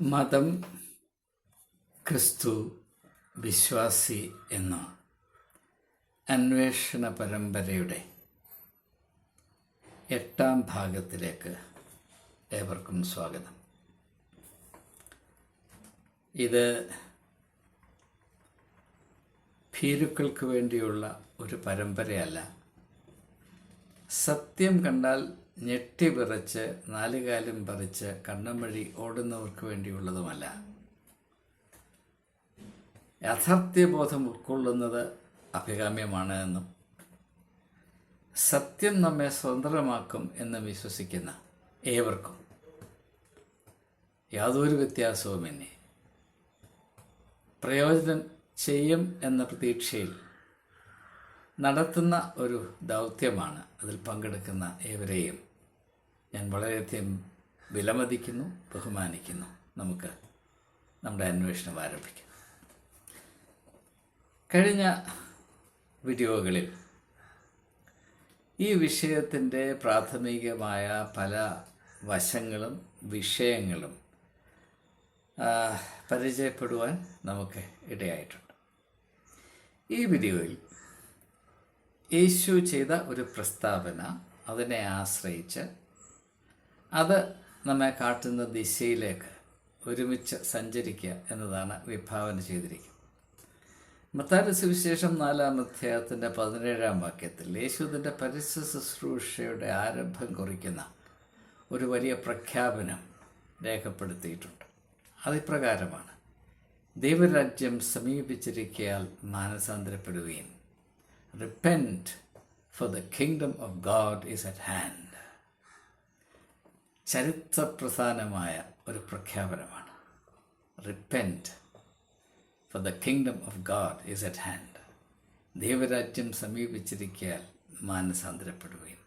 മതം ക്രിസ്തു വിശ്വാസി എന്ന അന്വേഷണ പരമ്പരയുടെ എട്ടാം ഭാഗത്തിലേക്ക് ഏവർക്കും സ്വാഗതം. ഇത് ഭീരുക്കൾക്ക് വേണ്ടിയുള്ള ഒരു പരമ്പരയല്ല. സത്യം കണ്ടാൽ ഞെട്ടിവിറച്ച് നാലുകാലും പറിച്ച് കണ്ണം വഴി ഓടുന്നവർക്ക് വേണ്ടിയുള്ളതുമല്ല. യാഥാർത്ഥ്യബോധം ഉൾക്കൊള്ളുന്നത് അഭികാമ്യമാണ് എന്നും സത്യം നമ്മെ സ്വതന്ത്രമാക്കും എന്ന് വിശ്വസിക്കുന്ന ഏവർക്കും യാതൊരു വ്യത്യാസവുമിന്നെ പ്രയോജനം ചെയ്യും എന്ന പ്രതീക്ഷയിൽ നടത്തുന്ന ഒരു ദൗത്യമാണ് അതിൽ പങ്കെടുക്കുന്ന ഏവരെയും ഞാൻ വളരെയധികം വിലമതിക്കുന്നു ബഹുമാനിക്കുന്നു. നമുക്ക് നമ്മുടെ അന്വേഷണം ആരംഭിക്കാം. കഴിഞ്ഞ വീഡിയോകളിൽ ഈ വിഷയത്തിന്റെ പ്രാഥമികമായ പല വശങ്ങളും വിഷയങ്ങളും പരിചയപ്പെടുവാൻ നമുക്ക് ഇടയായിട്ടുണ്ട്. ഈ വീഡിയോയിൽ യേശു ചെയ്ത ഒരു പ്രസ്താവന അതിനെ ആശ്രയിച്ച് അത് നമ്മെ കാട്ടുന്ന ദിശയിലേക്ക് ഒരുമിച്ച് സഞ്ചരിക്കുക എന്നതാണ് വിഭാവന ചെയ്തിരിക്കുന്നത്. മത്താരി സുവിശേഷം നാലാം അധ്യായത്തിന്റെ പതിനേഴാം വാക്യത്തിൽ യേശുവിന്റെ പരിസ്ഥ ശുശ്രൂഷയുടെ ആരംഭം കുറിക്കുന്ന ഒരു വലിയ പ്രഖ്യാപനം രേഖപ്പെടുത്തിയിട്ടുണ്ട്. അതിപ്രകാരമാണ് ദൈവരാജ്യം സമീപിച്ചിരിക്കയാൽ മാനസാന്തരപ്പെടുകയും repent for the kingdom of God is at hand ചരിത്രപ്രധാനമായ ഒരു പ്രഖ്യാപനമാണ്. Repent for the kingdom of God is at hand ദൈവരാജ്യം സമീപിച്ചിരിക്കാൻ മാനസാന്തരപ്പെടുകയും.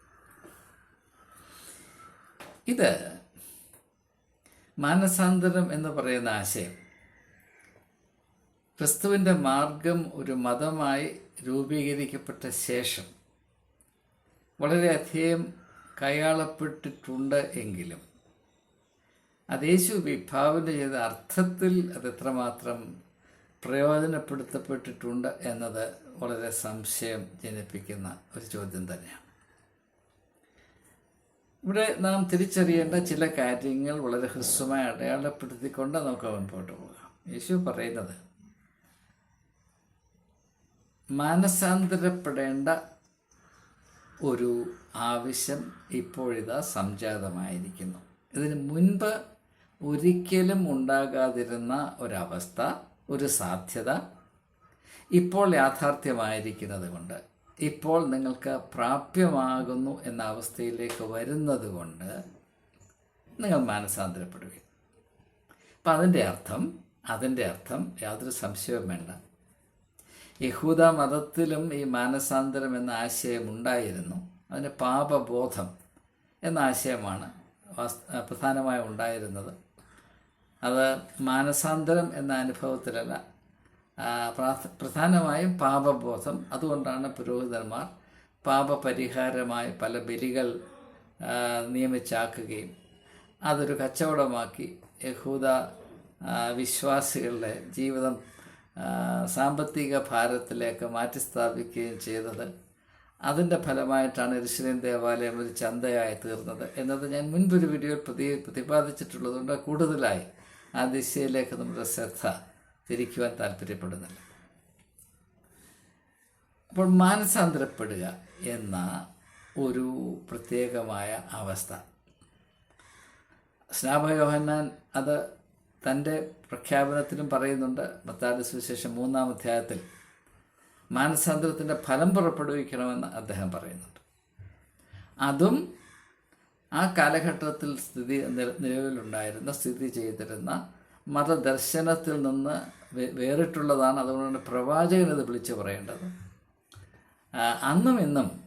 ഇത് മാനസാന്തരം എന്ന് പറയുന്ന ആശയം ക്രിസ്തുവിന്റെ മാർഗം ഒരു മതമായി രൂപീകരിക്കപ്പെട്ട ശേഷം വളരെയധികം കൈയാളപ്പെട്ടിട്ടുണ്ട് എങ്കിലും അത് യേശു വിഭാവന ചെയ്ത അർത്ഥത്തിൽ അത് എത്രമാത്രം പ്രയോജനപ്പെടുത്തപ്പെട്ടിട്ടുണ്ട് എന്നത് വളരെ സംശയം ജനിപ്പിക്കുന്ന ഒരു ചോദ്യം തന്നെയാണ്. ഇവിടെ നാം തിരിച്ചറിയേണ്ട ചില കാര്യങ്ങൾ വളരെ ഹ്രസ്വമായി അടയാളപ്പെടുത്തിക്കൊണ്ട് നമുക്ക് മുൻപോട്ട് പോകാം. യേശു പറയുന്നത് മാനസാന്തരപ്പെടേണ്ട ഒരു ആവശ്യം ഇപ്പോഴിതാ സംജാതമായിരിക്കുന്നു. ഇതിന് മുൻപ് ഒരിക്കലും ഉണ്ടാകാതിരുന്ന ഒരവസ്ഥ ഒരു സാധ്യത ഇപ്പോൾ യാഥാർത്ഥ്യമായിരിക്കുന്നത് കൊണ്ട് ഇപ്പോൾ നിങ്ങൾക്ക് പ്രാപ്യമാകുന്നു എന്ന അവസ്ഥയിലേക്ക് വരുന്നത് കൊണ്ട് നിങ്ങൾ മാനസാന്തരപ്പെടുകയും. അപ്പം അതിന്റെ അർത്ഥം അതിന്റെ അർത്ഥം യാതൊരു സംശയവും വേണ്ട. യഹൂദ മതത്തിലും ഈ മാനസാന്തരം എന്ന ആശയം ഉണ്ടായിരുന്നു. അതിന് പാപബോധം എന്ന ആശയമാണ് പ്രധാനമായും ഉണ്ടായിരുന്നത്. അത് മാനസാന്തരം എന്ന അനുഭവത്തിലല്ല. പ്രധാനമായും പാപബോധം. അതുകൊണ്ടാണ് പുരോഹിതന്മാർ പാപപരിഹാരമായി പല ബലികൾ നിയമിച്ചാക്കുകയും അതൊരു കച്ചവടമാക്കി യഹൂദ വിശ്വാസികളുടെ ജീവിതം സാമ്പത്തിക ഭാരത്തിലേക്ക് മാറ്റി സ്ഥാപിക്കുകയും ചെയ്തത് അതിന്റെ ഫലമായിട്ടാണ് ഋഷിരൻ ദേവാലയം ഒരു ചന്തയായി തീർന്നത് എന്നത് ഞാൻ മുൻപൊരു വീഡിയോയിൽ പ്രതി പ്രതിപാദിച്ചിട്ടുള്ളതുകൊണ്ട് കൂടുതലായി ആ ദിശയിലേക്ക് നമ്മുടെ ശ്രദ്ധ തിരിക്കുവാൻ താല്പര്യപ്പെടുന്നില്ല. അപ്പോൾ മാനസാന്തരപ്പെടുക എന്ന ഒരു പ്രത്യേകമായ അവസ്ഥ. സ്നാപയോഹന്നാൻ അത് തന്റെ പ്രഖ്യാപനത്തിലും പറയുന്നുണ്ട് മത്താടി സുവിശേഷം മൂന്നാം അധ്യായത്തിൽ മാനസാന്തരത്തിന്റെ ഫലം പുറപ്പെടുവിക്കണമെന്ന് അദ്ദേഹം പറയുന്നുണ്ട്. അതും ആ കാലഘട്ടത്തിൽ സ്ഥിതി നില- നിലവിലുണ്ടായിരുന്ന സ്ഥിതി ചെയ്തിരുന്ന മതദർശനത്തിൽ നിന്ന് വേറിട്ടുള്ളതാണ്. അതുകൊണ്ടാണ് പ്രവാചകനത് വിളിച്ചു പറയേണ്ടത്. അന്നും ഇന്നും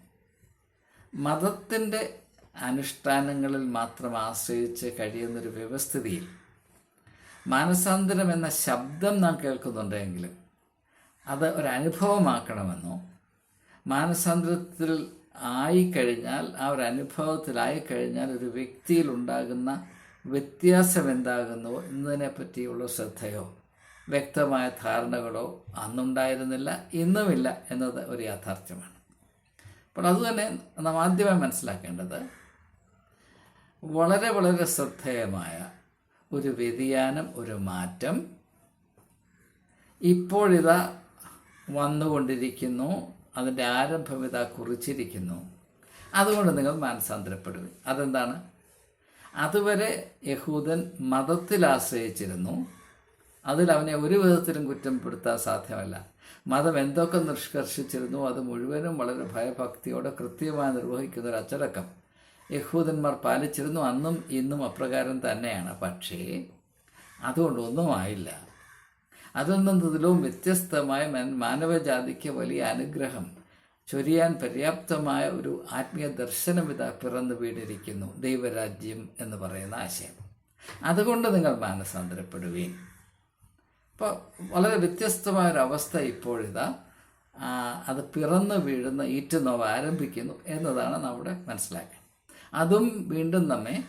മതത്തിന്റെ അനുഷ്ഠാനങ്ങളിൽ മാത്രം ആശ്രയിച്ച് കഴിയുന്നൊരു വ്യവസ്ഥിതിയിൽ മാനസാന്തരം എന്ന ശബ്ദം നാം കേൾക്കുന്നുണ്ടെങ്കിൽ അത് ഒരനുഭവമാക്കണമെന്നോ മാനസാന്തരത്തിൽ ആയിക്കഴിഞ്ഞാൽ ആ ഒരു അനുഭവത്തിലായിക്കഴിഞ്ഞാൽ ഒരു വ്യക്തിയിൽ ഉണ്ടാകുന്ന വ്യത്യാസം എന്താകുന്നു എന്നതിനെ പറ്റിയുള്ള ശ്രദ്ധയോ വ്യക്തമായ ധാരണകളോ അന്നുണ്ടായിരുന്നില്ല ഇന്നുമില്ല എന്നത് ഒരു യാഥാർത്ഥ്യമാണ്. അപ്പോൾ അതുതന്നെ നാം ആദ്യമായി മനസ്സിലാക്കേണ്ടത് വളരെ വളരെ ശ്രദ്ധേയമായ ഒരു വ്യതിയാനം ഒരു മാറ്റം. ഇപ്പോഴിതാ വന്നുകൊണ്ടിരിക്കുന്നു അതിന്റെ ആരംഭം ഇതാ കുറിച്ചിരിക്കുന്നു. അതുകൊണ്ട് നിങ്ങൾ മാനസാന്തരപ്പെടുക അതെന്താണ്? അതുവരെ യഹൂദൻ മതത്തിൽ ആശ്രയിച്ചിരുന്നു. അതിൽ അവനെ ഒരു വിധത്തിലും കുറ്റപ്പെടുത്താൻ സാധ്യമല്ല. മതം എന്തൊക്കെ നിഷ്കർഷിച്ചിരുന്നു അത് മുഴുവനും വളരെ ഭയഭക്തിയോടെ കൃത്യമായി നിർവഹിക്കുന്ന ഒരു അച്ചടക്കം. യഹൂദന്മാർ പാലിച്ചിരുന്നു. അന്നും ഇന്നും അപ്രകാരം തന്നെയാണ്. പക്ഷേ അതുകൊണ്ടൊന്നും ആയില്ല. അതൊന്നും നിന്നതിലും വ്യത്യസ്തമായ മാനവജാതിക്ക് വലിയ അനുഗ്രഹം ചൊരിയാൻ പര്യാപ്തമായ ഒരു ആത്മീയ ദർശനം ഇതാ പിറന്നു വീടിരിക്കുന്നു ദൈവരാജ്യം എന്ന് പറയുന്ന ആശയം. അതുകൊണ്ട് നിങ്ങൾ മാനസാന്തരപ്പെടുവീൻ. ഇപ്പോൾ വളരെ വ്യത്യസ്തമായ ഒരു അവസ്ഥ ഇപ്പോഴിതാ അത് പിറന്നു വീഴുന്ന ഈറ്റുന്നവ ആരംഭിക്കുന്നു എന്നതാണ് നമ്മുടെ മനസ്സിലാക്കുക അതും വീണ്ടും നമ്മെ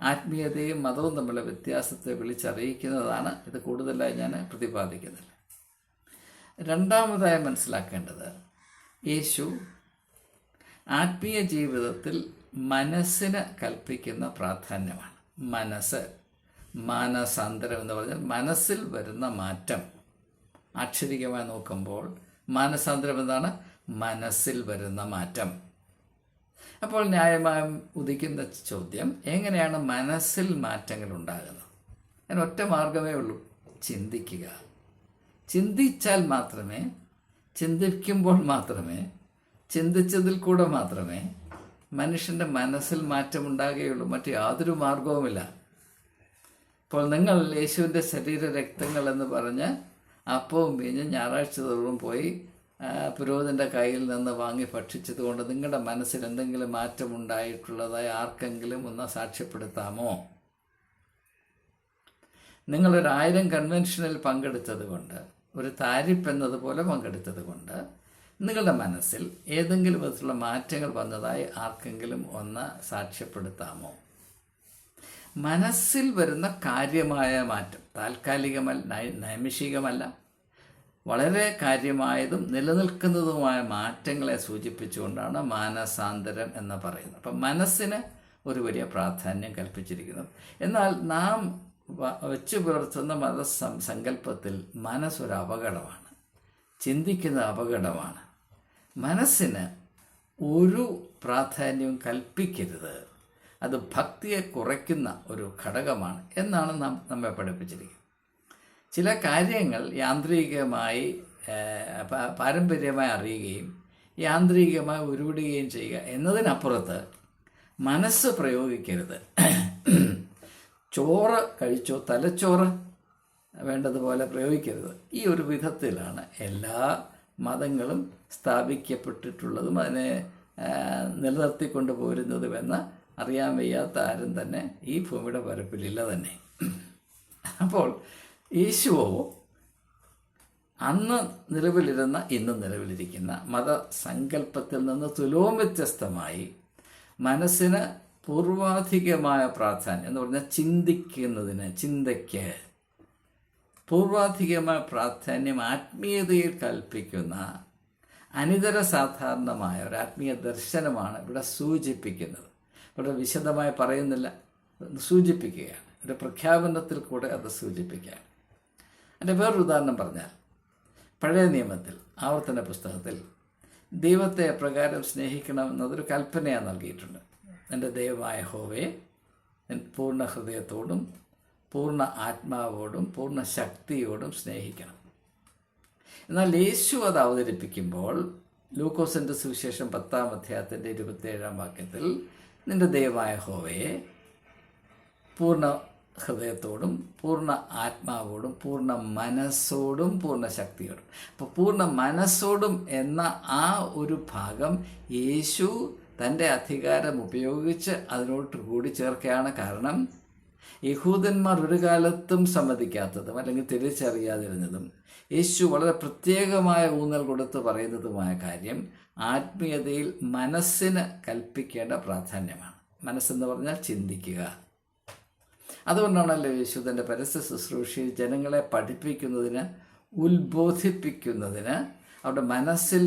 ആത്മീയതയും മതവും തമ്മിലുള്ള വ്യത്യാസത്തെ വിളിച്ചറിയിക്കുന്നതാണ്. ഇത് കൂടുതലായി ഞാൻ പ്രതിപാദിക്കുന്നത് രണ്ടാമതായി മനസ്സിലാക്കേണ്ടത് യേശു ആത്മീയ ജീവിതത്തിൽ മനസ്സിന് കൽപ്പിക്കുന്ന പ്രാധാന്യമാണ്. മനസ്സ് മാനസാന്തരം എന്ന് പറഞ്ഞാൽ മനസ്സിൽ വരുന്ന മാറ്റം. ആക്ഷരികമായി നോക്കുമ്പോൾ മാനസാന്തരം എന്താണ്? മനസ്സിൽ വരുന്ന മാറ്റം. അപ്പോൾ ന്യായമായും ഉദിക്കുന്ന ചോദ്യം എങ്ങനെയാണ് മനസ്സിൽ മാറ്റങ്ങൾ ഉണ്ടാകുന്നത് അതിന് ഒറ്റ മാർഗമേ ഉള്ളൂ ചിന്തിക്കുക. ചിന്തിച്ചാൽ മാത്രമേ ചിന്തിക്കുമ്പോൾ മാത്രമേ ചിന്തിച്ചതിൽ കൂടെ മാത്രമേ മനുഷ്യന്റെ മനസ്സിൽ മാറ്റമുണ്ടാകുകയുള്ളൂ മറ്റ് യാതൊരു മാർഗവുമില്ല. അപ്പോൾ നിങ്ങൾ യേശുവിന്റെ ശരീര രക്തങ്ങൾ എന്ന് പറഞ്ഞ് അപ്പവും പിഞ്ഞ് ഞായറാഴ്ച തോറും പോയി പുരോഹിതന്റെ കയ്യിൽ നിന്ന് വാങ്ങി ഭക്ഷിച്ചതുകൊണ്ട് നിങ്ങളുടെ മനസ്സിൽ എന്തെങ്കിലും മാറ്റമുണ്ടായിട്ടുള്ളതായി ആർക്കെങ്കിലും ഒന്ന് സാക്ഷ്യപ്പെടുത്താമോ? നിങ്ങളൊരായിരം കൺവെൻഷനിൽ പങ്കെടുത്തത് കൊണ്ട് ഒരു താരിപ്പ് എന്നതുപോലെ പങ്കെടുത്തത് കൊണ്ട് നിങ്ങളുടെ മനസ്സിൽ ഏതെങ്കിലും വിധത്തിലുള്ള മാറ്റങ്ങൾ വന്നതായി ആർക്കെങ്കിലും ഒന്ന് സാക്ഷ്യപ്പെടുത്താമോ? മനസ്സിൽ വരുന്ന കാര്യമായ മാറ്റം താൽക്കാലികമല്ല നൈമിഷികമല്ല വളരെ കാര്യമായതും നിലനിൽക്കുന്നതുമായ മാറ്റങ്ങളെ സൂചിപ്പിച്ചുകൊണ്ടാണ് മാനസാന്തരം എന്ന് പറയുന്നത്. അപ്പം മനസ്സിന് ഒരു വലിയ പ്രാധാന്യം കൽപ്പിച്ചിരിക്കുന്നു എന്നാൽ നാം വെച്ചു പുലർത്തുന്ന മത സങ്കല്പത്തിൽ മനസ്സൊരു അപകടമാണ്. ചിന്തിക്കുന്ന അപകടമാണ്. മനസ്സിന് ഒരു പ്രാധാന്യവും കൽപ്പിക്കരുത്. അത് ഭക്തിയെ കുറയ്ക്കുന്ന ഒരു ഘടകമാണ് എന്നാണ് നാം നമ്മെ പഠിപ്പിച്ചിരിക്കുന്നത്. ചില കാര്യങ്ങൾ യാന്ത്രികമായി പാരമ്പര്യമായി അറിയുകയും യാന്ത്രികമായി ഉരുവിടുകയും ചെയ്യുക എന്നതിനപ്പുറത്ത് മനസ്സ് പ്രയോഗിക്കരുത്. ചോറ് കഴിച്ചോ തലച്ചോറ് വേണ്ടതുപോലെ പ്രയോഗിക്കരുത്. ഈ ഒരു വിധത്തിലാണ് എല്ലാ മതങ്ങളും സ്ഥാപിക്കപ്പെട്ടിട്ടുള്ളതും അതിനെ നിലനിർത്തിക്കൊണ്ട് പോരുന്നതുമെന്ന് അറിയാൻ വയ്യാത്ത ആരും തന്നെ ഈ ഭൂമിയുടെ പരപ്പിലില്ല തന്നെ. അപ്പോൾ യേശുവോ അന്ന് നിലവിലിരുന്ന ഇന്ന് നിലവിലിരിക്കുന്ന മതസങ്കല്പത്തിൽ നിന്ന് തുലോം വ്യത്യസ്തമായി മനസ്സിന് പൂർവാധികമായ പ്രാധാന്യം എന്ന് പറഞ്ഞാൽ ചിന്തിക്കുന്നതിന് ചിന്തയ്ക്ക് പൂർവാധികമായ പ്രാധാന്യം ആത്മീയതയിൽ കൽപ്പിക്കുന്ന അനിതര സാധാരണമായ ഒരു ആത്മീയ ദർശനമാണ് ഇവിടെ സൂചിപ്പിക്കുന്നത്. ഇവിടെ വിശദമായി പറയുന്നില്ല സൂചിപ്പിക്കുകയാണ്. ഒരു പ്രഖ്യാപനത്തിൽ കൂടെ അത് സൂചിപ്പിക്കുകയാണ്. എന്റെ വേറൊരു ഉദാഹരണം പറഞ്ഞാൽ പഴയ നിയമത്തിൽ ആവർത്തന പുസ്തകത്തിൽ ദൈവത്തെ പ്രകാരം സ്നേഹിക്കണം എന്നതൊരു കൽപ്പനയാണ് നൽകിയിട്ടുണ്ട്. എന്റെ ദൈവമായ ഹോവയെ പൂർണ ഹൃദയത്തോടും പൂർണ ആത്മാവോടും പൂർണ ശക്തിയോടും സ്നേഹിക്കണം. എന്നാൽ യേശു അത് അവതരിപ്പിക്കുമ്പോൾ ലൂക്കോസിന്റെ സുവിശേഷം പത്താം അധ്യായത്തിന്റെ ഇരുപത്തിയേഴാം വാക്യത്തിൽ നിന്റെ ദൈവമായ ഹോവയെ പൂർണ ഹൃദയത്തോടും പൂർണ ആത്മാവോടും പൂർണ മനസ്സോടും പൂർണ ശക്തിയോടും. അപ്പോൾ പൂർണ മനസ്സോടും എന്ന ആ ഒരു ഭാഗം യേശു തന്റെ അധികാരം ഉപയോഗിച്ച് അതിനോട്ട് കൂടി ചേർക്കുകയാണ് കാരണം യഹൂദന്മാർ ഒരു കാലത്തും സമ്മതിക്കാത്തതും അല്ലെങ്കിൽ തിരിച്ചറിയാതിരുന്നതും യേശു വളരെ പ്രത്യേകമായ ഊന്നൽ കൊടുത്ത് പറയുന്നതുമായ കാര്യം ആത്മീയതയിൽ മനസ്സിന് കൽപ്പിക്കേണ്ട പ്രാധാന്യമാണ്. മനസ്സെന്ന് പറഞ്ഞാൽ ചിന്തിക്കുക. അതുകൊണ്ടാണല്ലോ യേശു തന്റെ പരസ്യ ശുശ്രൂഷയിൽ ജനങ്ങളെ പഠിപ്പിക്കുന്നതിന് ഉത്ബോധിപ്പിക്കുന്നതിന് അവരുടെ മനസ്സിൽ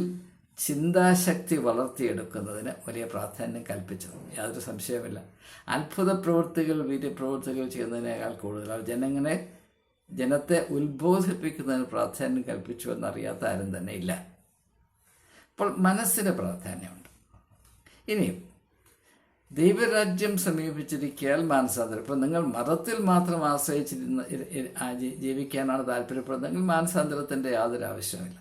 ചിന്താശക്തി വളർത്തിയെടുക്കുന്നതിന് വലിയ പ്രാധാന്യം കൽപ്പിച്ചത്. യാതൊരു സംശയമില്ല അത്ഭുത പ്രവൃത്തികൾ വീര്യപ്രവൃത്തികൾ ചെയ്യുന്നതിനേക്കാൾ കൂടുതൽ ജനങ്ങളെ ജനത്തെ ഉത്ബോധിപ്പിക്കുന്നതിന് പ്രാധാന്യം കൽപ്പിച്ചു എന്നറിയാത്ത ആരും തന്നെ ഇല്ല. അപ്പോൾ മനസ്സിന് പ്രാധാന്യമുണ്ട്. ഇനിയും ദൈവരാജ്യം സമീപിച്ചിരിക്കാൻ മാനസാന്തരം ഇപ്പം നിങ്ങൾ മതത്തിൽ മാത്രം ആശ്രയിച്ചിരുന്ന ജീവിക്കാനാണ് താല്പര്യപ്പെടുന്നതെങ്കിൽ മാനസാന്തരത്തിന്റെ യാതൊരു ആവശ്യമില്ല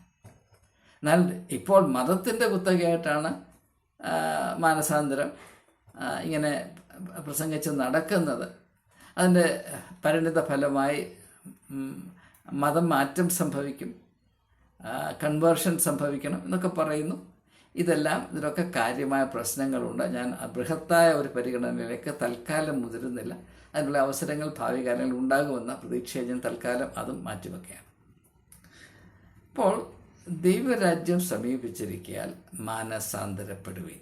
എന്നാൽ ഇപ്പോൾ മതത്തിന്റെ കുത്തകയായിട്ടാണ് മാനസാന്തരം ഇങ്ങനെ പ്രസംഗിച്ച് നടക്കുന്നത്. അതിന്റെ പരിണിത ഫലമായി മതം മാറ്റം സംഭവിക്കും. കൺവേർഷൻ സംഭവിക്കണം എന്നൊക്കെ പറയുന്നു. ഇതെല്ലാം ഇതിനൊക്കെ കാര്യമായ പ്രശ്നങ്ങളുണ്ട്. ഞാൻ ബൃഹത്തായ ഒരു പരിഗണനയിലേക്ക് തൽക്കാലം മുതിരുന്നില്ല. അതിനുള്ള അവസരങ്ങൾ ഭാവി കാലങ്ങളിൽ ഉണ്ടാകുമെന്ന പ്രതീക്ഷയെ ഞാൻ തൽക്കാലം അതും മാറ്റിവെക്കുകയാണ്. അപ്പോൾ ദൈവരാജ്യം സമീപിച്ചിരിക്കാൻ മാനസാന്തരപ്പെടുവീൻ.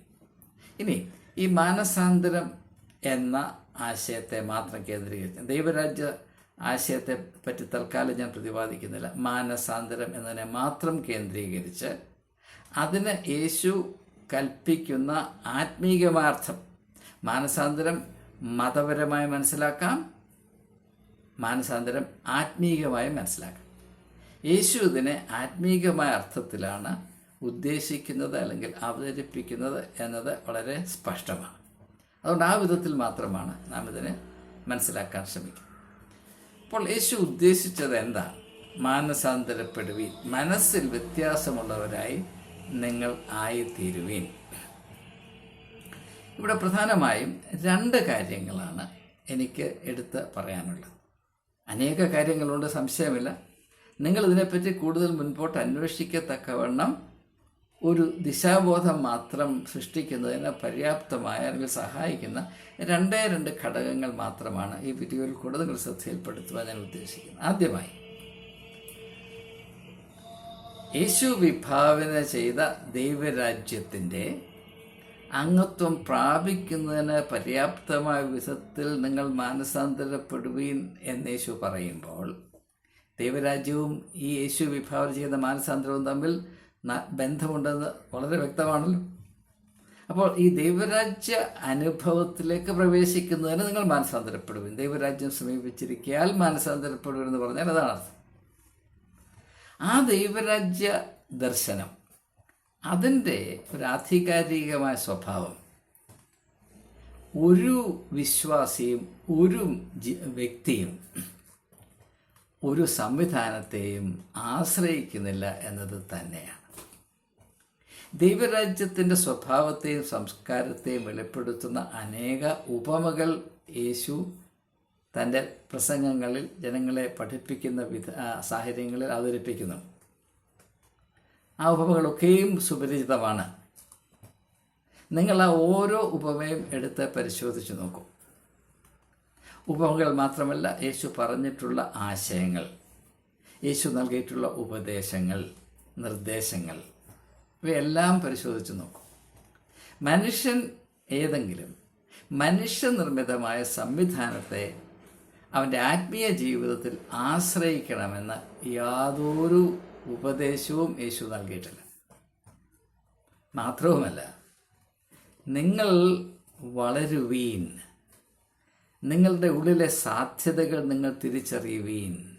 ഇനി ഈ മാനസാന്തരം എന്ന ആശയത്തെ മാത്രം കേന്ദ്രീകരിച്ച് ദൈവരാജ്യ ആശയത്തെ പറ്റി തൽക്കാലം ഞാൻ പ്രതിപാദിക്കുന്നില്ല. മാനസാന്തരം എന്നതിനെ മാത്രം കേന്ദ്രീകരിച്ച് അതിന് യേശു കൽപ്പിക്കുന്ന ആത്മീകമാർത്ഥം മാനസാന്തരം മതപരമായി മനസ്സിലാക്കാം മാനസാന്തരം ആത്മീകമായി മനസ്സിലാക്കാം. യേശു ഇതിനെ ആത്മീകമായ അർത്ഥത്തിലാണ് ഉദ്ദേശിക്കുന്നത് അല്ലെങ്കിൽ അവതരിപ്പിക്കുന്നത് എന്നത് വളരെ സ്പഷ്ടമാണ്. അതുകൊണ്ട് ആ വിധത്തിൽ മാത്രമാണ് നാം ഇതിനെ മനസ്സിലാക്കാൻ ശ്രമിക്കുന്നത്. അപ്പോൾ യേശു ഉദ്ദേശിച്ചത് എന്താണ്? മാനസാന്തരപ്പെടുവീൻ. മനസ്സിൽ വ്യത്യാസമുള്ളവരായി നിങ്ങൾ ആയിത്തീരുവീൻ. ഇവിടെ പ്രധാനമായും രണ്ട് കാര്യങ്ങളാണ് എനിക്ക് എടുത്ത് പറയാനുള്ളത്. അനേക കാര്യങ്ങളുണ്ട് സംശയമില്ല. നിങ്ങൾ ഇതിനെപ്പറ്റി കൂടുതൽ മുൻപോട്ട് അന്വേഷിക്കത്തക്കവണ്ണം ഒരു ദിശാബോധം മാത്രം സൃഷ്ടിക്കുന്നതിന് പര്യാപ്തമായ അല്ലെങ്കിൽ സഹായിക്കുന്ന രണ്ടേ രണ്ട് ഘടകങ്ങൾ മാത്രമാണ് ഈ വീഡിയോയിൽ കൂടുതൽ ശ്രദ്ധയിൽപ്പെടുത്തുവാൻ ഞാൻ ഉദ്ദേശിക്കുന്നത്. ആദ്യമായി യേശു വിഭാവന ചെയ്ത ദൈവരാജ്യത്തിന്റെ അംഗത്വം പ്രാപിക്കുന്നതിന് പര്യാപ്തമായ വിധത്തിൽ നിങ്ങൾ മാനസാന്തരപ്പെടുവീൻ എന്ന് യേശു പറയുമ്പോൾ ദൈവരാജ്യവും ഈ യേശു വിഭാവന ചെയ്ത മാനസാന്തരവും തമ്മിൽ ബന്ധമുണ്ടെന്ന് വളരെ വ്യക്തമാണല്ലോ. അപ്പോൾ ഈ ദൈവരാജ്യ അനുഭവത്തിലേക്ക് പ്രവേശിക്കുന്നതിന് നിങ്ങൾ മാനസാന്തരപ്പെടുവീൻ. ദൈവരാജ്യം സമീപിച്ചിരിക്കാൽ മാനസാന്തരപ്പെടുവെന്ന് പറഞ്ഞാൽ അതാണ് അർത്ഥം. ആ ദൈവരാജ്യ ദർശനം അതിന്റെ ഒരു ആധികാരികമായ സ്വഭാവം. ഒരു വിശ്വാസിയും ഒരു വ്യക്തിയും ഒരു സംവിധാനത്തെയും ആശ്രയിക്കുന്നില്ല എന്നത് തന്നെയാണ്. ദൈവരാജ്യത്തിന്റെ സ്വഭാവത്തെയും സംസ്കാരത്തെയും വെളിപ്പെടുത്തുന്ന അനേക ഉപമകൾ യേശു തന്റെ പ്രസംഗങ്ങളിൽ ജനങ്ങളെ പഠിപ്പിക്കുന്ന വിധ സാഹചര്യങ്ങളിൽ അവതരിപ്പിക്കുന്നു. ആ ഉപമകളൊക്കെയും സുപരിചിതമാണ്. നിങ്ങൾ ആ ഓരോ ഉപമയും എടുത്ത് പരിശോധിച്ച് നോക്കൂ. ഉപമകൾ മാത്രമല്ല യേശു പറഞ്ഞിട്ടുള്ള ആശയങ്ങൾ യേശു നൽകിയിട്ടുള്ള ഉപദേശങ്ങൾ നിർദ്ദേശങ്ങൾ ഇവയെല്ലാം പരിശോധിച്ച് നോക്കൂ. മനുഷ്യൻ ഏതെങ്കിലും മനുഷ്യനിർമ്മിതമായ സംവിധാനത്തെ അവന്റെ ആത്മീയ ജീവിതത്തിൽ ആശ്രയിക്കണമെന്ന് യാതൊരു ഉപദേശവും യേശു നൽകിയിട്ടില്ല. മാത്രവുമല്ല നിങ്ങൾ വളരുവീൻ. നിങ്ങളുടെ ഉള്ളിലെ സാധ്യതകൾ നിങ്ങൾ തിരിച്ചറിയുവീൻ.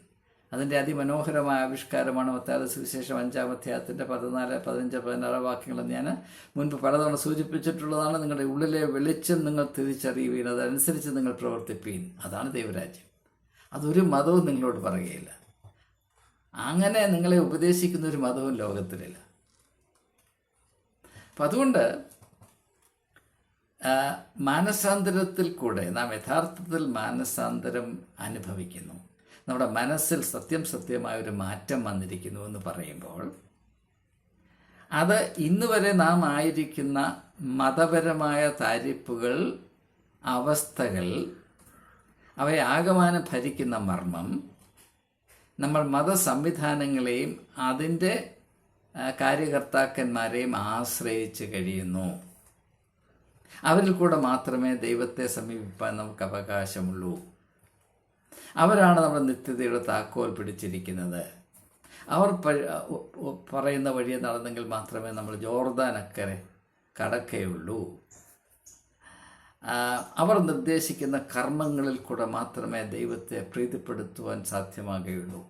അതിന്റെ അതിമനോഹരമായ ആവിഷ്കാരമാണ് മത്താല സുവിശേഷം അഞ്ചാം അധ്യായത്തിന്റെ പതിനാല് പതിനഞ്ച് പതിനാറ് വാക്യങ്ങൾ ഞാൻ മുൻപ് പലതവണ സൂചിപ്പിച്ചിട്ടുള്ളതാണ്. നിങ്ങളുടെ ഉള്ളിലെ വെളിച്ചം നിങ്ങൾ തിരിച്ചറിയുവീൻ അതനുസരിച്ച് നിങ്ങൾ പ്രവർത്തിപ്പീൻ. അതാണ് ദൈവരാജ്യം. അതൊരു മതവും നിങ്ങളോട് പറയുകയില്ല. അങ്ങനെ നിങ്ങളെ ഉപദേശിക്കുന്ന ഒരു മതവും ലോകത്തിലില്ല. അപ്പം അതുകൊണ്ട് മാനസാന്തരത്തിൽ കൂടെ നാം യഥാർത്ഥത്തിൽ മാനസാന്തരം അനുഭവിക്കുന്നു. നമ്മുടെ മനസ്സിൽ സത്യം സത്യമായ ഒരു മാറ്റം വന്നിരിക്കുന്നു എന്ന് പറയുമ്പോൾ അത് ഇന്ന് വരെ നാം ആയിരിക്കുന്ന മതപരമായ താരിപ്പുകൾ അവസ്ഥകൾ അവയെ ആകമാനം ഭരിക്കുന്ന മർമ്മം നമ്മൾ മത സംവിധാനങ്ങളെയും അതിന്റെ കാര്യകർത്താക്കന്മാരെയും ആശ്രയിച്ച് കഴിയുന്നു. അവരിൽ കൂടെ മാത്രമേ ദൈവത്തെ സമീപിപ്പാൻ നമുക്ക് അവകാശമുള്ളൂ. അവരാണ് നമ്മുടെ നിത്യതയുടെ താക്കോൽ പിടിച്ചിരിക്കുന്നത്. അവർ പറയുന്ന വഴിയെ നടന്നെങ്കിൽ മാത്രമേ നമ്മൾ ജോർദാനക്കരെ കടക്കുകയുള്ളൂ അവർ നിർദ്ദേശിക്കുന്ന കർമ്മങ്ങളിൽ കൂടെ മാത്രമേ ദൈവത്തെ പ്രീതിപ്പെടുത്തുവാൻ സാധ്യമാകുകയുള്ളൂ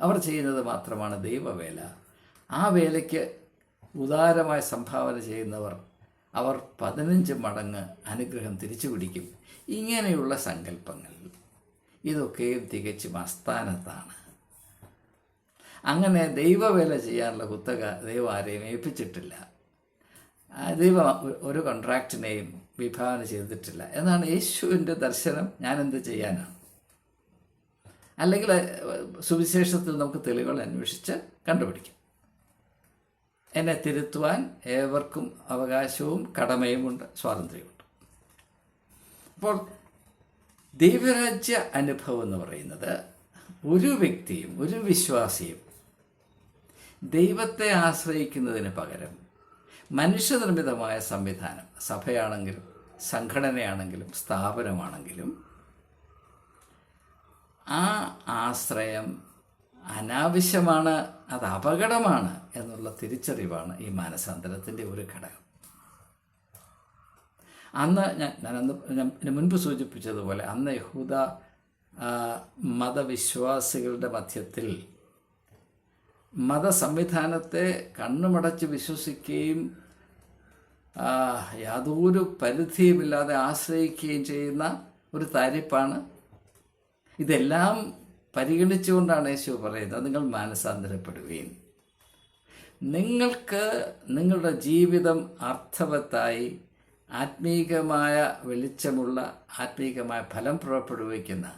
അവർ ചെയ്യുന്നത് മാത്രമാണ് ദൈവവേല. ആ വേലയ്ക്ക് ഉദാരമായ സംഭാവന ചെയ്യുന്നവർ അവർ പതിനഞ്ച് മടങ്ങ് അനുഗ്രഹം തിരിച്ചു പിടിക്കും ഇങ്ങനെയുള്ള സങ്കല്പങ്ങൾ. ഇതൊക്കെയും തികച്ചും അസ്ഥാനത്താണ്. അങ്ങനെ ദൈവവേല ചെയ്യാനുള്ള കുത്തക ദൈവം ആരെയും ഏൽപ്പിച്ചിട്ടില്ല. ദൈവം ഒരു കോൺട്രാക്റ്റിനെയും വിഭാവന ചെയ്തിട്ടില്ല. എന്നാണ് യേശുവിന്റെ ദർശനം ഞാൻ എന്ത് ചെയ്യാനാണ്? അല്ലെങ്കിൽ സുവിശേഷത്തിൽ നമുക്ക് തെളിവുകൾ അന്വേഷിച്ച് കണ്ടുപിടിക്കാം. എന്നെ തിരുത്തുവാൻ ഏവർക്കും അവകാശവും കടമയുമുണ്ട് സ്വാതന്ത്ര്യമുണ്ട്. അപ്പോൾ ദൈവരാജ്യ അനുഭവം എന്ന് പറയുന്നത് ഒരു വ്യക്തിയും ഒരു വിശ്വാസിയും ദൈവത്തെ ആശ്രയിക്കുന്നതിന് പകരം മനുഷ്യനിർമ്മിതമായ സംവിധാനം സഭയാണെങ്കിലും സംഘടനയാണെങ്കിലും സ്ഥാപനമാണെങ്കിലും ആ ആശ്രയം അനാവശ്യമാണ് അത് അപകടമാണ് എന്നുള്ള തിരിച്ചറിവാണ് ഈ മാനസാന്തരത്തിന്റെ ഒരു ഘടകം. അന്ന് ഞാൻ അന്ന് ഞാൻ മുൻപ് സൂചിപ്പിച്ചതുപോലെ അന്ന് യഹൂദ മതവിശ്വാസികളുടെ മധ്യത്തിൽ മതസംവിധാനത്തെ കണ്ണുമടച്ച് വിശ്വസിക്കുകയും യാതൊരു പരിധിയുമില്ലാതെ ആശ്രയിക്കുകയും ചെയ്യുന്ന ഒരു താരിപ്പാണ്. ഇതെല്ലാം പരിഗണിച്ചുകൊണ്ടാണ് യേശു പറയുന്നത് നിങ്ങൾ മാനസാന്തരപ്പെടുകയും. നിങ്ങൾക്ക് നിങ്ങളുടെ ജീവിതം അർത്ഥവത്തായി ആത്മീകമായ വെളിച്ചമുള്ള ആത്മീകമായ ഫലം പുറപ്പെടുവിക്കുന്ന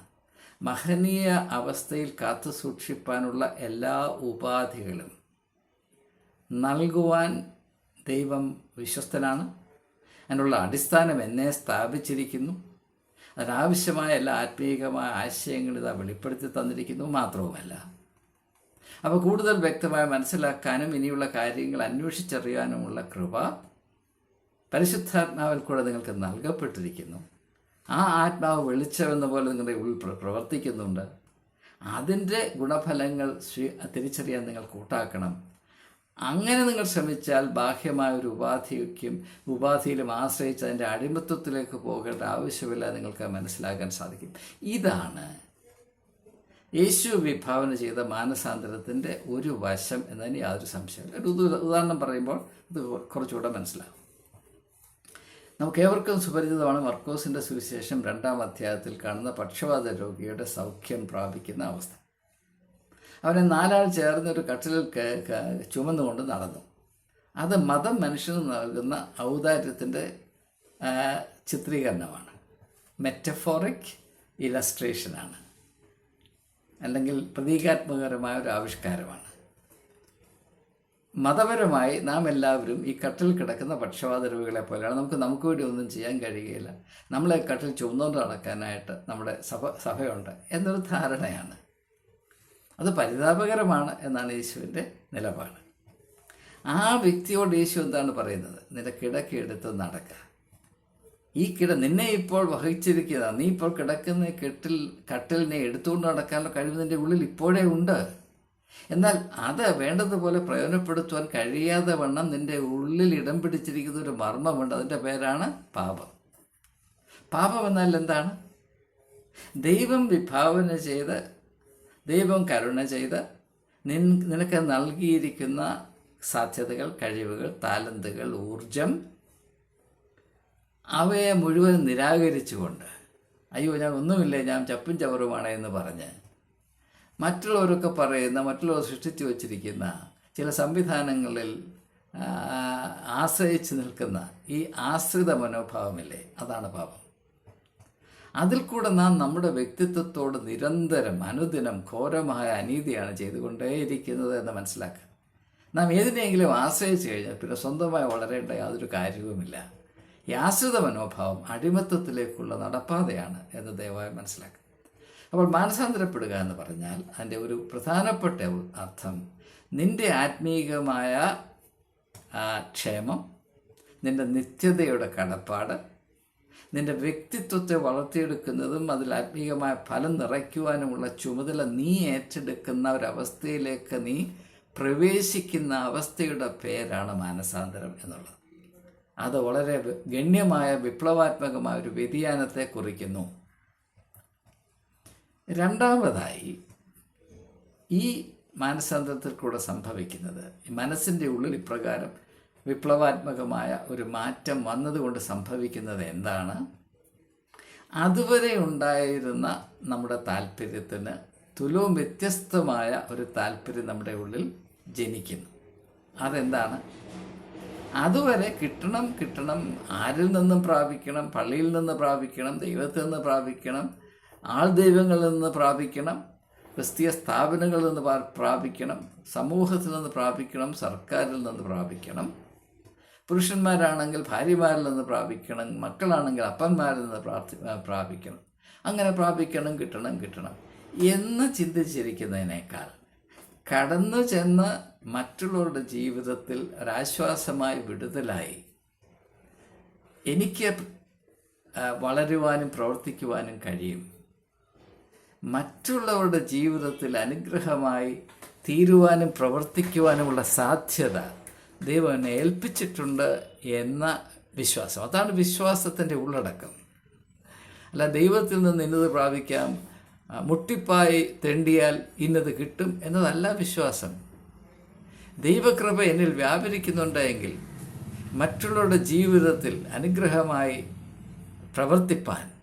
മഹനീയ അവസ്ഥയിൽ കാത്തു സൂക്ഷിപ്പാനുള്ള എല്ലാ ഉപാധികളും നൽകുവാൻ ദൈവം വിശ്വസ്തനാണ്. അതിനുള്ള അടിസ്ഥാനം എന്നെ സ്ഥാപിച്ചിരിക്കുന്നു. അതിനാവശ്യമായ എല്ലാ ആത്മീയമായ ആശയങ്ങളും ഇതാ വെളിപ്പെടുത്തി തന്നിരിക്കുന്നു മാത്രവുമല്ല. അപ്പോൾ കൂടുതൽ വ്യക്തമായി മനസ്സിലാക്കാനും ഇനിയുള്ള കാര്യങ്ങൾ അന്വേഷിച്ചറിയാനുമുള്ള കൃപ പരിശുദ്ധാത്മാവിൽ കൂടെ നിങ്ങൾക്ക് നൽകപ്പെട്ടിരിക്കുന്നു. ആ ആത്മാവ് വെളിച്ചമെന്ന പോലെ നിങ്ങളുടെ ഉള്ളിൽ പ്ര- പ്രവർത്തിക്കുന്നുണ്ട്. അതിന്റെ ഗുണഫലങ്ങൾ തിരിച്ചറിയാൻ നിങ്ങൾ കൂട്ടാക്കണം. അങ്ങനെ നിങ്ങൾ ശ്രമിച്ചാൽ ബാഹ്യമായ ഒരു ഉപാധിക്കും ഉപാധിയിലും ആശ്രയിച്ച് അതിന്റെ അടിമത്വത്തിലേക്ക് പോകേണ്ട ആവശ്യമില്ല നിങ്ങൾക്ക് മനസ്സിലാക്കാൻ സാധിക്കും. ഇതാണ് യേശു വിഭാവന ചെയ്ത മാനസാന്തരത്തിന്റെ ഒരു വശം എന്നതിന് യാതൊരു സംശയമില്ല ഒരു ഉദാ- ഉദാഹരണം പറയുമ്പോൾ ഇത് കുറച്ചുകൂടെ മനസ്സിലാവും. നമുക്ക് ഏവർക്കും സുപരിചിതമാണ് മർക്കോസിന്റെ സുവിശേഷം രണ്ടാം അധ്യായത്തിൽ കാണുന്ന പക്ഷപാത രോഗിയുടെ സൗഖ്യം പ്രാപിക്കുന്ന അവസ്ഥ. അവനെ നാലാൾ ചേർന്ന് ഒരു കട്ടിലിൽ ചുമന്നുകൊണ്ട് നടന്നു. അത് മതം മനുഷ്യന് നൽകുന്ന ഔദാര്യത്തിന്റെ ചിത്രീകരണമാണ്. മെറ്റഫോറിക് ഇലസ്ട്രേഷനാണ് അല്ലെങ്കിൽ പ്രതീകാത്മകരമായ ഒരു ആവിഷ്കാരമാണ്. മതപരമായി നാം എല്ലാവരും ഈ കട്ടിൽ കിടക്കുന്ന പക്ഷപാതരവുകളെ പോലെയാണ്. നമുക്ക് നമുക്ക് വേണ്ടി ഒന്നും ചെയ്യാൻ കഴിയുകയില്ല. നമ്മളെ കട്ടിൽ ചുമന്നുകൊണ്ട് നടക്കാനായിട്ട് നമ്മുടെ സഭ സഭയുണ്ട് എന്നൊരു ധാരണയാണ്. അത് പരിതാപകരമാണ് എന്നാണ് യേശുവിന്റെ നിലപാട്. ആ വ്യക്തിയോട് യേശു എന്താണ് പറയുന്നത്? നിന്റെ കിടക്കെടുത്ത് നടക്കുക ഈ കിട നിന്നെ ഇപ്പോൾ വഹിച്ചിരിക്കുന്ന നീ ഇപ്പോൾ കിടക്കുന്ന കെട്ടിൽ കട്ടിലിനെ എടുത്തുകൊണ്ട് നടക്കാനുള്ള കഴിവ് നിന്റെ ഉള്ളിൽ ഇപ്പോഴേ ഉണ്ട്. എന്നാൽ അത് വേണ്ടതുപോലെ പ്രയോജനപ്പെടുത്തുവാൻ കഴിയാതെ വണ്ണം നിന്റെ ഉള്ളിൽ ഇടം പിടിച്ചിരിക്കുന്ന ഒരു മർമ്മമുണ്ട്. അതിന്റെ പേരാണ് പാപം. പാപം എന്നാൽ എന്താണ്? ദൈവം വിഭാവന ചെയ്ത് ദൈവം കരുണ ചെയ്ത് നിൻ നിനക്ക് നൽകിയിരിക്കുന്ന സാധ്യതകൾ കഴിവുകൾ താലന്തുകൾ ഊർജം അവയെ മുഴുവൻ നിരാകരിച്ചുകൊണ്ട് അയ്യോ ഞാൻ ഒന്നുമില്ല? ഞാൻ ചപ്പും ചവറുമാണ് എന്ന് പറഞ്ഞ് മറ്റുള്ളവരൊക്കെ പറയുന്ന മറ്റുള്ളവർ സൃഷ്ടിച്ചു വച്ചിരിക്കുന്ന ചില സംവിധാനങ്ങളിൽ ആശ്രയിച്ച് നിൽക്കുന്ന ഈ ആശ്രിത മനോഭാവമില്ലേ? അതാണ് പാപം. അതിൽ കൂടെ നാം നമ്മുടെ വ്യക്തിത്വത്തോട് നിരന്തരം അനുദിനം ഘോരമായ അനീതിയാണ് ചെയ്തുകൊണ്ടേയിരിക്കുന്നത് എന്ന് മനസ്സിലാക്കുക. നാം ഏതിനെങ്കിലും ആശ്രയിച്ചു കഴിഞ്ഞാൽ പിന്നെ സ്വന്തമായി വളരേണ്ട യാതൊരു കാര്യവുമില്ല. ഈ ആശ്രിത മനോഭാവം അടിമത്തത്തിലേക്കുള്ള നടപ്പാതയാണ് എന്ന് ദയവായി മനസ്സിലാക്കുക. അപ്പോൾ മാനസാന്തരപ്പെടുക എന്ന് പറഞ്ഞാൽ അതിന്റെ ഒരു പ്രധാനപ്പെട്ട അർത്ഥം നിന്റെ ആത്മീകമായ ക്ഷേമം നിന്റെ നിത്യതയുടെ കടപ്പാട് നിന്റെ വ്യക്തിത്വത്തെ വളർത്തിയെടുക്കുന്നതും അതിൽ ആത്മീകമായ ഫലം നിറയ്ക്കുവാനുമുള്ള ചുമതല നീ ഏറ്റെടുക്കുന്ന ഒരവസ്ഥയിലേക്ക് നീ പ്രവേശിക്കുന്ന അവസ്ഥയുടെ പേരാണ് മാനസാന്തരം എന്നുള്ളത്. അത് വളരെ ഗണ്യമായ വിപ്ലവാത്മകമായ ഒരു വ്യതിയാനത്തെ കുറിക്കുന്നു. രണ്ടാമതായി ഈ മാനസാന്തരത്തിൽ കൂടെ സംഭവിക്കുന്നത് മനസ്സിന്റെ ഉള്ളിൽ ഇപ്രകാരം വിപ്ലവാത്മകമായ ഒരു മാറ്റം വന്നതുകൊണ്ട് സംഭവിക്കുന്നത് എന്താണ്? അതുവരെ ഉണ്ടായിരുന്ന നമ്മുടെ താല്പര്യത്തിന് തുലവും വ്യത്യസ്തമായ ഒരു താല്പര്യം നമ്മുടെ ഉള്ളിൽ ജനിക്കുന്നു. അതെന്താണ്? അതുവരെ കിട്ടണം കിട്ടണം ആരിൽ നിന്നും പ്രാപിക്കണം പള്ളിയിൽ നിന്ന് പ്രാപിക്കണം ദൈവത്തിൽ നിന്ന് പ്രാപിക്കണം ആൾ ദൈവങ്ങളിൽ നിന്ന് പ്രാപിക്കണം ക്രിസ്തീയ സ്ഥാപനങ്ങളിൽ നിന്ന് പ്രാപിക്കണം സമൂഹത്തിൽ നിന്ന് പ്രാപിക്കണം സർക്കാരിൽ നിന്ന് പ്രാപിക്കണം. പുരുഷന്മാരാണെങ്കിൽ ഭാര്യമാരിൽ നിന്ന് പ്രാപിക്കണം മക്കളാണെങ്കിൽ അപ്പന്മാരിൽ നിന്ന് പ്രാർത്ഥി പ്രാപിക്കണം. അങ്ങനെ പ്രാപിക്കണം കിട്ടണം കിട്ടണം എന്ന് ചിന്തിച്ചിരിക്കുന്നതിനേക്കാൾ കടന്നു ചെന്ന് മറ്റുള്ളവരുടെ ജീവിതത്തിൽ ഒരാശ്വാസമായി വിടുതലായി എനിക്ക് വളരുവാനും പ്രവർത്തിക്കുവാനും കഴിയും. മറ്റുള്ളവരുടെ ജീവിതത്തിൽ അനുഗ്രഹമായി തീരുവാനും പ്രവർത്തിക്കുവാനുമുള്ള സാധ്യത ദൈവം എന്നെ ഏൽപ്പിച്ചിട്ടുണ്ട് എന്ന വിശ്വാസം. അതാണ് വിശ്വാസത്തിന്റെ ഉള്ളടക്കം. അല്ല ദൈവത്തിൽ നിന്ന് ഇന്നത് പ്രാപിക്കാം. മുട്ടിപ്പായി തെണ്ടിയാൽ ഇന്നത് കിട്ടും എന്നതല്ല വിശ്വാസം. ദൈവകൃപ എന്നിൽ വ്യാപരിക്കുന്നുണ്ടെങ്കിൽ മറ്റുള്ളവരുടെ ജീവിതത്തിൽ അനുഗ്രഹമായി പ്രവർത്തിപ്പാൻ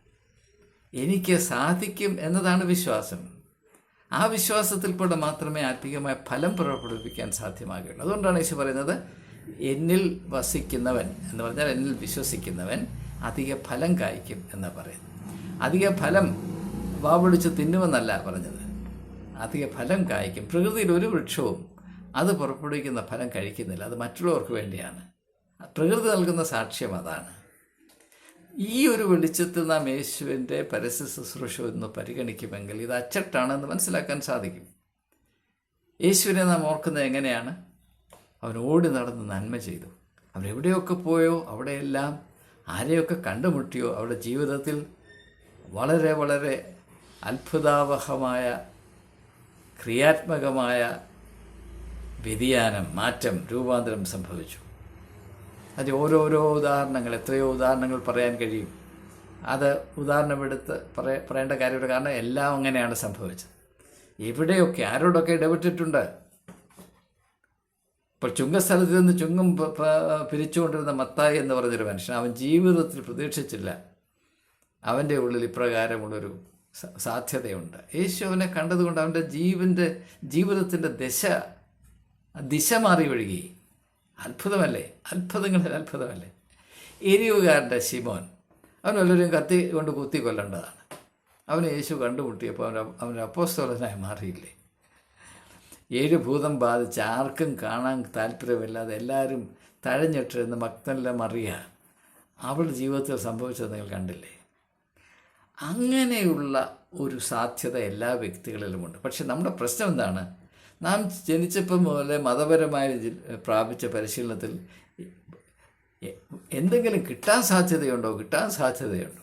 എനിക്ക് സാധിക്കും എന്നതാണ് വിശ്വാസം. ആ വിശ്വാസത്തിൽ കൂടെ മാത്രമേ ആത്മീയമായ ഫലം പുറപ്പെടുവിക്കാൻ സാധ്യമാകുകയുള്ളൂ. അതുകൊണ്ടാണ് യേശു പറയുന്നത് എന്നിൽ വസിക്കുന്നവൻ എന്ന് പറഞ്ഞാൽ എന്നിൽ വിശ്വസിക്കുന്നവൻ അധിക ഫലം കായ്ക്കും എന്ന് പറയുന്നു അധിക ഫലം വാപിടിച്ച് തിന്നുമെന്നല്ല പറഞ്ഞത്. അധിക ഫലം കായ്ക്കും. പ്രകൃതിയിൽ ഒരു വൃക്ഷവും അത് പുറപ്പെടുവിക്കുന്ന ഫലം കഴിക്കുന്നില്ല. അത് മറ്റുള്ളവർക്ക് വേണ്ടിയാണ്. പ്രകൃതി നൽകുന്ന സാക്ഷ്യം അതാണ്. ഈ ഒരു വെളിച്ചത്തിൽ നാം യേശുവിന്റെ പരസ്യ ശുശ്രൂഷ എന്ന് പരിഗണിക്കുമെങ്കിൽ ഇത് അച്ചട്ടാണെന്ന് മനസ്സിലാക്കാൻ സാധിക്കും. യേശുവിനെ നാം ഓർക്കുന്നത് എങ്ങനെയാണ്? അവൻ ഓടി നടന്ന് നന്മ ചെയ്തു. അവൻ എവിടെയൊക്കെ പോയോ അവിടെയെല്ലാം ആരെയൊക്കെ കണ്ടുമുട്ടിയോ അവരുടെ ജീവിതത്തിൽ വളരെ വളരെ അത്ഭുതാവഹമായ ക്രിയാത്മകമായ വ്യതിയാനം മാറ്റം രൂപാന്തരം സംഭവിച്ചു. അത് ഓരോരോ ഉദാഹരണങ്ങൾ എത്രയോ ഉദാഹരണങ്ങൾ പറയാൻ കഴിയും. അത് ഉദാഹരണമെടുത്ത് പറയ പറയേണ്ട കാര്യമില്ല കാരണം എല്ലാം അങ്ങനെയാണ് സംഭവിച്ചത്. എവിടെയൊക്കെ ആരോടൊക്കെ ഇടപെട്ടിട്ടുണ്ട്? ഇപ്പോൾ ചുങ്കസ്ഥലത്ത് നിന്ന് ചുങ്കം പിരിച്ചുകൊണ്ടിരുന്ന മത്തായി എന്ന് പറഞ്ഞൊരു മനുഷ്യൻ അവൻ ജീവിതത്തിൽ പ്രതീക്ഷിച്ചില്ല. അവന്റെ ഉള്ളിൽ ഇപ്രകാരമുള്ളൊരു സാധ്യതയുണ്ട്. യേശു അവനെ കണ്ടതുകൊണ്ട് അവന്റെ ജീവന്റെ ജീവിതത്തിന്റെ ദശ ദിശ മാറി ഒഴുകി അത്ഭുതമല്ലേ? അത്ഭുതങ്ങളിൽ അത്ഭുതമല്ലേ? എരിവുകാരന്റെ ശിമോൻ. അവൻ വല്ലവരും കത്തി കൊണ്ട് കുത്തി കൊല്ലേണ്ടതാണ്. അവനെ യേശു കണ്ടുമുട്ടിയപ്പോൾ അവൻ അവൻ അപ്പോസ്തോലനായി മാറിയില്ലേ? ഏഴ് ഭൂതം ബാധിച്ച് ആർക്കും കാണാൻ താല്പര്യമില്ലാതെ എല്ലാവരും തഴഞ്ഞിട്ടിരുന്ന മക്തല്ല മറിയ. അവളുടെ ജീവിതത്തിൽ സംഭവിച്ചത് നിങ്ങൾ കണ്ടില്ലേ? അങ്ങനെയുള്ള ഒരു സാധ്യത എല്ലാ വ്യക്തികളിലുമുണ്ട്. പക്ഷെ നമ്മുടെ പ്രശ്നം എന്താണ്? നാം ജനിച്ചപ്പം മുതലേ മതപരമായി പ്രാപിച്ച പരിശീലനത്തിൽ എന്തെങ്കിലും കിട്ടാൻ സാധ്യതയുണ്ടോ? കിട്ടാൻ സാധ്യതയുണ്ടോ.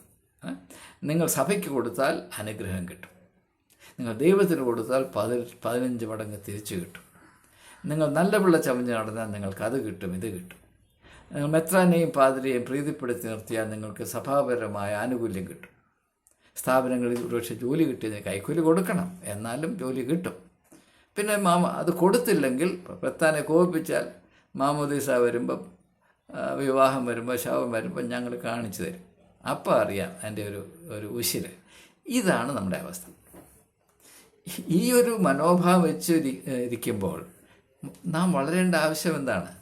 നിങ്ങൾ സഭയ്ക്ക് കൊടുത്താൽ അനുഗ്രഹം കിട്ടും. നിങ്ങൾ ദൈവത്തിന് കൊടുത്താൽ പതി പതിനഞ്ച് മടങ്ങ് തിരിച്ചു കിട്ടും. നിങ്ങൾ നല്ല പിള്ള ചമഞ്ഞ് നടന്നാൽ നിങ്ങൾക്ക് അത് കിട്ടും ഇത് കിട്ടും. നിങ്ങൾ മെത്രാനെയും പാതിരെയും പ്രീതിപ്പെടുത്തി നിർത്തിയാൽ നിങ്ങൾക്ക് സഭാപരമായ ആനുകൂല്യം കിട്ടും. സ്ഥാപനങ്ങളിൽ ഒരുപക്ഷെ ജോലി കിട്ടിയതിന് കൈക്കൂലി കൊടുക്കണം. എന്നാലും ജോലി കിട്ടും. പിന്നെ മാമ അത് കൊടുത്തില്ലെങ്കിൽ പ്രത്താനെ കോപിപ്പിച്ചാൽ മാമോദീസ വരുമ്പം വിവാഹം വരുമ്പോൾ ശവം വരുമ്പോൾ ഞങ്ങൾ കാണിച്ചു തരും. അപ്പോൾ അറിയാം എന്റെ ഒരു ഒരു ഉശിര്. ഇതാണ് നമ്മുടെ അവസ്ഥ. ഈ ഒരു മനോഭാവം വെച്ച് ഇരിക്കുമ്പോൾ നാം വളരേണ്ട ആവശ്യം എന്താണ്?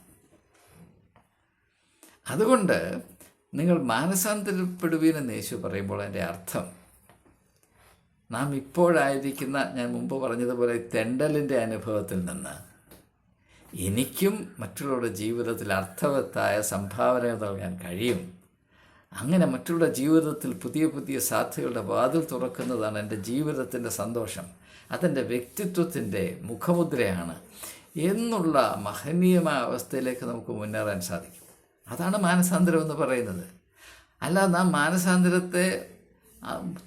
അതുകൊണ്ട് നിങ്ങൾ മാനസാന്തരപ്പെടുവീനെന്ന് യേശു പറയുമ്പോൾ അതിന്റെ അർത്ഥം നാം ഇപ്പോഴായിരിക്കുന്ന ഞാൻ മുമ്പ് പറഞ്ഞതുപോലെ തെണ്ടലിന്റെ അനുഭവത്തിൽ നിന്ന് എനിക്കും മറ്റുള്ളവരുടെ ജീവിതത്തിൽ അർത്ഥവത്തായ സംഭാവനകൾ നൽകാൻ കഴിയും. അങ്ങനെ മറ്റുള്ള ജീവിതത്തിൽ പുതിയ പുതിയ സാധ്യതകളുടെ വാതിൽ തുറക്കുന്നതാണ് എന്റെ ജീവിതത്തിന്റെ സന്തോഷം. അതെന്റെ വ്യക്തിത്വത്തിന്റെ മുഖമുദ്രയാണ് എന്നുള്ള മഹനീയമായ അവസ്ഥയിലേക്ക് നമുക്ക് മുന്നേറാൻ സാധിക്കും. അതാണ് മാനസാന്തരം എന്ന് പറയുന്നത്. അല്ല നാം മാനസാന്തരത്തെ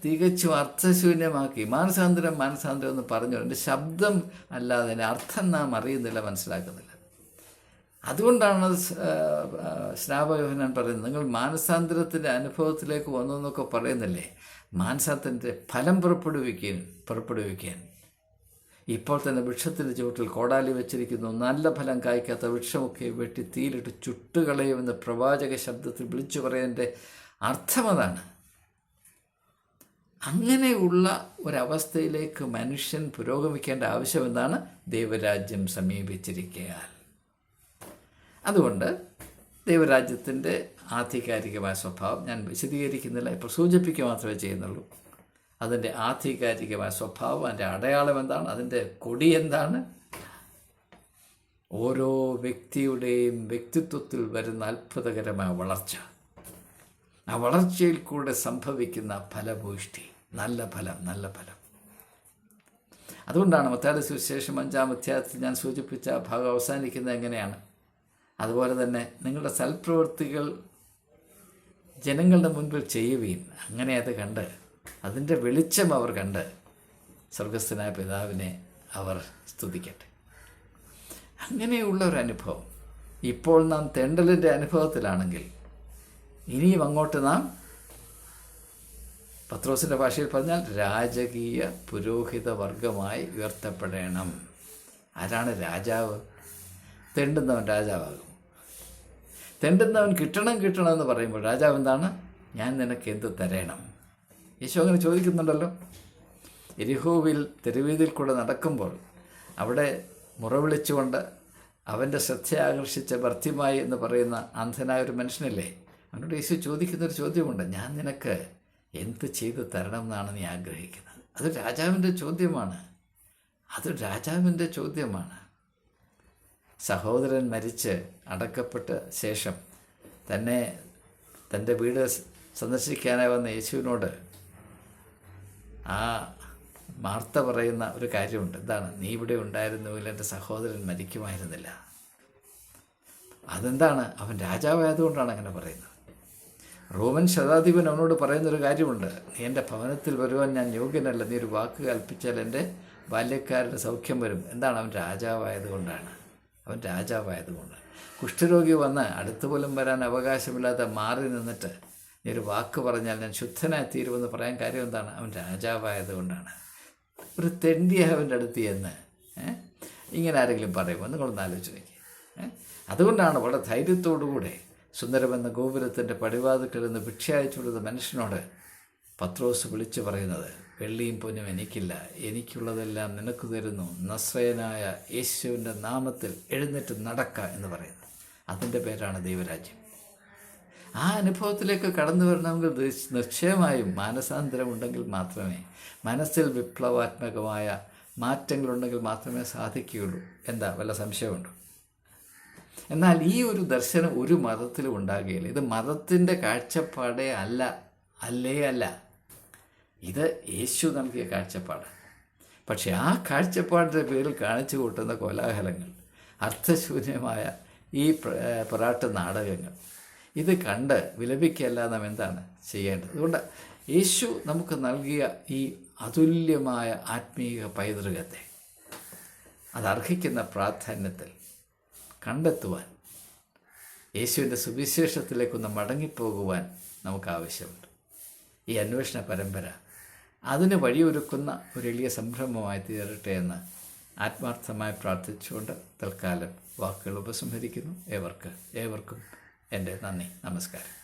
തികച്ചും അർത്ഥശൂന്യമാക്കി. മാനസാന്തരം മാനസാന്തരം എന്ന് പറഞ്ഞു എന്റെ ശബ്ദം അല്ലാതെ അർത്ഥം നാം അറിയുന്നില്ല മനസ്സിലാക്കുന്നില്ല. അതുകൊണ്ടാണ് സ്- ആ, ആ, പറയുന്നത് നിങ്ങൾ മാനസാന്തരത്തിന്റെ അനുഭവത്തിലേക്ക് വന്നു എന്നൊക്കെ പറയുന്നില്ലേ? മാനസാന്തരത്തിന്റെ ഫലം പുറപ്പെടുവിക്കാൻ പുറപ്പെടുവിക്കാൻ. ഇപ്പോൾ തന്നെ വൃക്ഷത്തിന്റെ ചുവട്ടിൽ കോടാലി വെച്ചിരിക്കുന്നു. നല്ല ഫലം കായ്ക്കാത്ത വൃക്ഷമൊക്കെ വെട്ടി തീയിലിട്ട് ചുട്ടുകളയുമെന്ന് പ്രവാചക ശബ്ദത്തിൽ വിളിച്ചു പറയുന്നതിന്റെ അർത്ഥം അതാണ്. അങ്ങനെയുള്ള ഒരവസ്ഥയിലേക്ക് മനുഷ്യൻ പുരോഗമിക്കേണ്ട ആവശ്യമെന്നാണ് ദൈവരാജ്യം സമീപിച്ചിരിക്കയാൽ. അതുകൊണ്ട് ദൈവരാജ്യത്തിന്റെ ആധികാരികമായ സ്വഭാവം ഞാൻ വിശദീകരിക്കുന്നില്ല ഇപ്പോൾ സൂചിപ്പിക്കുക മാത്രമേ ചെയ്യുന്നുള്ളൂ. അതിന്റെ ആധികാരികമായ സ്വഭാവം അതിന്റെ അടയാളം എന്താണ്? അതിന്റെ കൊടി എന്താണ്? ഓരോ വ്യക്തിയുടെയും വ്യക്തിത്വത്തിൽ വരുന്ന അത്ഭുതകരമായ വളർച്ച. ആ വളർച്ചയിൽ കൂടെ സംഭവിക്കുന്ന ഫലഭൂഷ്ടി നല്ല ഫലം നല്ല ഫലം. അതുകൊണ്ടാണ് മത്താടി സുവിശേഷം അഞ്ചാം അധ്യായത്തിൽ ഞാൻ സൂചിപ്പിച്ച ഭാഗം അവസാനിക്കുന്നത് എങ്ങനെയാണ്? അതുപോലെ തന്നെ നിങ്ങളുടെ സൽപ്രവൃത്തികൾ ജനങ്ങളുടെ മുൻപിൽ ചെയ്യുകയും അങ്ങനെ അത് കണ്ട് അതിന്റെ വെളിച്ചം അവർ കണ്ട് സ്വർഗസ്ഥനായ പിതാവിനെ അവർ സ്തുതിക്കട്ടെ. അങ്ങനെയുള്ള ഒരു അനുഭവം. ഇപ്പോൾ നാം തെണ്ടലിന്റെ അനുഭവത്തിലാണെങ്കിൽ ഇനിയും അങ്ങോട്ട് നാം പത്രോസിന്റെ ഭാഷയിൽ പറഞ്ഞാൽ രാജകീയ പുരോഹിത വർഗമായി ഉയർത്തപ്പെടണം. ആരാണ് രാജാവ്? തെണ്ടുന്നവൻ രാജാവാകും. തെണ്ടുന്നവൻ കിട്ടണം കിട്ടണം എന്ന് പറയുമ്പോൾ രാജാവ് എന്താണ്? ഞാൻ നിനക്ക് എന്ത് തരണം? യേശു അങ്ങനെ ചോദിക്കുന്നുണ്ടല്ലോ. എരിഹോവിൽ തെരുവീതിൽ കൂടെ നടക്കുമ്പോൾ അവിടെ മുറവിളിച്ചുകൊണ്ട് അവന്റെ ശ്രദ്ധ ആകർഷിച്ച ഭർത്തിമായി എന്ന് പറയുന്ന അന്ധനായ ഒരു മനുഷ്യനല്ലേ? അവനോട് യേശു ചോദിക്കുന്നൊരു ചോദ്യമുണ്ട്. ഞാൻ നിനക്ക് എന്ത് ചെയ്ത് തരണം എന്നാണ് നീ ആഗ്രഹിക്കുന്നത്? അത് രാജാവിന്റെ ചോദ്യമാണ്. അത് രാജാവിന്റെ ചോദ്യമാണ്. സഹോദരൻ മരിച്ച് അടക്കപ്പെട്ട ശേഷം തന്നെ തന്റെ വീട് സന്ദർശിക്കാനായി വന്ന യേശുവിനോട് ആ മാർത്ത പറയുന്ന ഒരു കാര്യമുണ്ട്. എന്താണ്? നീ ഇവിടെ ഉണ്ടായിരുന്നുവെങ്കിൽ എന്റെ സഹോദരൻ മരിക്കുമായിരുന്നില്ല. അതെന്താണ്? അവൻ രാജാവായതുകൊണ്ടാണ് അങ്ങനെ പറയുന്നത്. റോമൻ ശതാധിപൻ അവനോട് പറയുന്നൊരു കാര്യമുണ്ട്. നീ എന്റെ ഭവനത്തിൽ വരുവാൻ ഞാൻ യോഗ്യനല്ല. നീ ഒരു വാക്ക് കൽപ്പിച്ചാൽ എന്റെ ബാല്യക്കാരുടെ സൗഖ്യം വരും. എന്താണ് അവൻ രാജാവായതുകൊണ്ടാണ് അവൻ രാജാവായതുകൊണ്ട് കുഷ്ഠരോഗി വന്ന് അടുത്തു പോലും വരാൻ അവകാശമില്ലാതെ മാറി നിന്നിട്ട് നീ ഒരു വാക്ക് പറഞ്ഞാൽ ഞാൻ ശുദ്ധനായി തീരുമെന്ന് പറയാൻ കാര്യം എന്താണ്? അവൻ രാജാവായതുകൊണ്ടാണ് ഒരു തെണ്ടിയ അവന്റെ അടുത്ത് എന്ന് ഇങ്ങനെ ആരെങ്കിലും പറയുമോ? നിങ്ങളൊന്ന് ആലോചിച്ച് നോക്കി അതുകൊണ്ടാണ് വളരെ ധൈര്യത്തോടുകൂടെ സുന്ദരമെന്ന ഗോപുരത്തിന്റെ പടിവാതിക്കൽ നിന്ന് ഭിക്ഷ അയച്ചുകൊടുത്ത മനുഷ്യനോട് പത്രോസ് വിളിച്ചു പറയുന്നത് വെള്ളിയും പൊന്നും എനിക്കില്ല. എനിക്കുള്ളതെല്ലാം നിനക്ക് തരുന്നു. നസ്രയനായ യേശുവിന്റെ നാമത്തിൽ എഴുന്നേറ്റ് നടക്ക എന്ന് പറയുന്നു. അതിന്റെ പേരാണ് ദൈവരാജ്യം. ആ അനുഭവത്തിലേക്ക് കടന്നു വരണമെങ്കിൽ നിശ്ചയമായും മാനസാന്തരം ഉണ്ടെങ്കിൽ മാത്രമേ മനസ്സിൽ വിപ്ലവാത്മകമായ മാറ്റങ്ങളുണ്ടെങ്കിൽ മാത്രമേ സാധിക്കുകയുള്ളൂ. എന്താ? വല്ല സംശയമുണ്ടോ? എന്നാൽ ഈ ഒരു ദർശനം ഒരു മതത്തിലും ഉണ്ടാകുകയില്ല. ഇത് മതത്തിന്റെ കാഴ്ചപ്പാടേ അല്ല അല്ലേ അല്ല. ഇത് യേശു നൽകിയ കാഴ്ചപ്പാട് പക്ഷേ ആ കാഴ്ചപ്പാടിന്റെ പേരിൽ കാണിച്ചു കൂട്ടുന്ന കോലാഹലങ്ങൾ അർത്ഥശൂന്യമായ ഈ പൊറാട്ട് നാടകങ്ങൾ ഇത് കണ്ട് വിലപിക്കല്ല നാം എന്താണ് ചെയ്യേണ്ടത്? അതുകൊണ്ട് യേശു നമുക്ക് നൽകിയ ഈ അതുല്യമായ ആത്മീയ പൈതൃകത്തെ അത് അർഹിക്കുന്ന പ്രാധാന്യത്തിൽ കണ്ടെത്തുവാൻ യേശുവിന്റെ സുവിശേഷത്തിലേക്കൊന്ന് മടങ്ങിപ്പോകുവാൻ നമുക്ക് ആവശ്യമുണ്ട് ഈ അന്വേഷണ പരമ്പര അതിന് വഴിയൊരുക്കുന്ന ഒരു എളിയ സംരംഭമായി തീരട്ടെ എന്ന് ആത്മാർത്ഥമായി പ്രാർത്ഥിച്ചുകൊണ്ട് തൽക്കാലം വാക്കുകൾ ഉപസംഹരിക്കുന്നു. ഏവർക്ക് ഏവർക്കും എന്റെ നന്ദി നമസ്കാരം.